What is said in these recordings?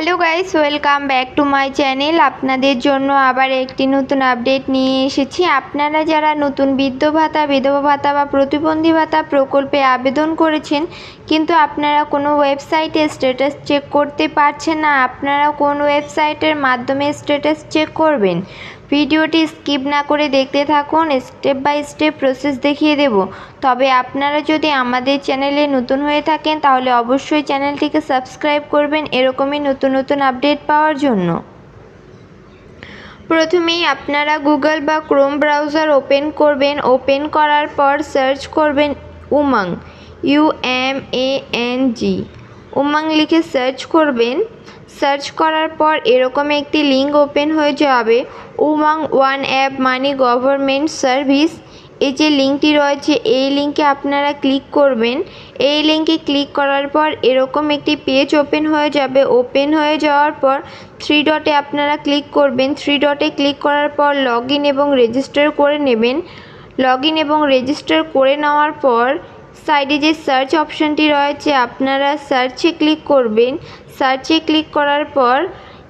Hello guys, welcome back to my channel. আপনাদের জন্য আবার একটি নতুন আপডেট নিয়ে এসেছি। আপনারা যারা নতুন বৃদ্ধ ভাতা, বিধবা ভাতা বা প্রতিবন্ধী ভাতা প্রকল্পে আবেদন করেছেন, কিন্তু আপনারা কোনো ওয়েবসাইটে স্ট্যাটাস চেক করতে পারছেন না, আপনারা কোন ওয়েবসাইটের মাধ্যমে স্ট্যাটাস চেক করবেন? ভিডিওটি স্কিপ না করে দেখতে থাকুন, স্টেপ বাই স্টেপ প্রসেস দেখিয়ে দেব। তবে আপনারা যদি আমাদের চ্যানেলে নতুন হয়ে থাকেন, তাহলে অবশ্যই চ্যানেলটিকে সাবস্ক্রাইব করবেন এরকমই নতুন নতুন আপডেট পাওয়ার জন্য। প্রথমেই আপনারা গুগল বা ক্রোম ব্রাউজার ওপেন করবেন। ওপেন করার পর সার্চ করবেন Umang, U M A N G. Umang লিখে সার্চ করবেন। সার্চ করার পর এরকম একটি লিঙ্ক ওপেন হয়ে যাবে। উমাং ওয়ান অ্যাপ মানে গভর্নমেন্ট সার্ভিস। এই যে লিঙ্কটি রয়েছে, এই লিঙ্কে আপনারা ক্লিক করবেন। এই লিঙ্কে ক্লিক করার পর এরকম একটি পেজ ওপেন হয়ে যাবে। ওপেন হয়ে যাওয়ার পর থ্রি ডটে আপনারা ক্লিক করবেন। থ্রি ডটে ক্লিক করার পর লগ এবং রেজিস্টার করে নেবেন। লগ এবং রেজিস্টার করে নেওয়ার পর সাইডে যে সার্চ অপশানটি রয়েছে, আপনারা সার্চে ক্লিক করবেন। সার্চে ক্লিক করার পর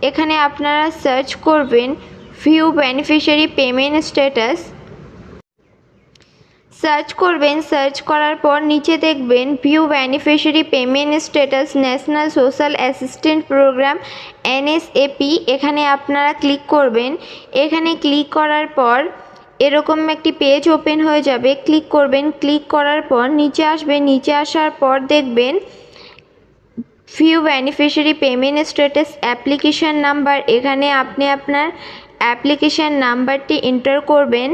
এখানে আপনারা সার্চ করবেন view beneficiary payment status search করবেন সার্চ করার পর নিচে দেখবেন view beneficiary payment status national social assistant program NSAP এখানে আপনারা ক্লিক করবেন। এখানে ক্লিক করার পর এরকম একটি পেজ ওপেন হয়ে যাবে। ক্লিক করবেন। ক্লিক করার পর নিচে আসবে। নিচে আসার পর দেখবেন view beneficiary payment status application number এখানে আপনি আপনার অ্যাপ্লিকেশান নাম্বারটি এন্টার করবেন।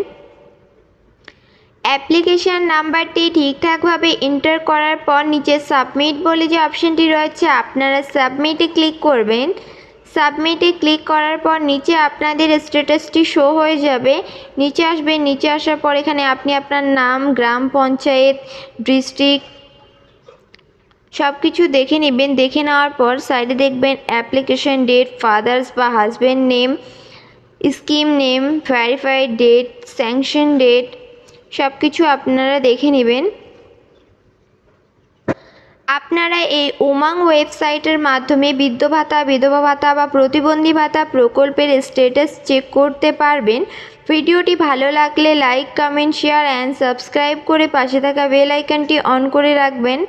অ্যাপ্লিকেশান নাম্বারটি ঠিকঠাকভাবে এন্টার করার পর নিচে সাবমিট বলে যে অপশানটি রয়েছে, আপনারা সাবমিটে ক্লিক করবেন। সাবমিটে ক্লিক করার পর নিচে আপনাদের স্ট্যাটাসটি শো হয়ে যাবে। নিচে আসবে, নিচে আসার পর এখানে আপনি আপনার নাম, গ্রাম, পঞ্চায়েত, ডিস্ট্রিক্ট সব কিছু দেখে নেবেন। দেখে নেওয়ার পর সাইডে দেখবেন অ্যাপ্লিকেশন ডেট, ফাদার্স বা husband name, scheme name verified date, sanction date সব কিছু আপনারা দেখে নেবেন। আপনারা এই উমাং ওয়েবসাইটের মাধ্যমে বৃদ্ধ ভাতা, বিধবা ভাতা বা প্রতিবন্ধী ভাতা প্রকল্পের স্ট্যাটাস চেক করতে পারবেন। ভিডিওটি ভালো লাগলে like comment share and subscribe করে পাশে থাকা বেল আইকনটি অন করে রাখবেন।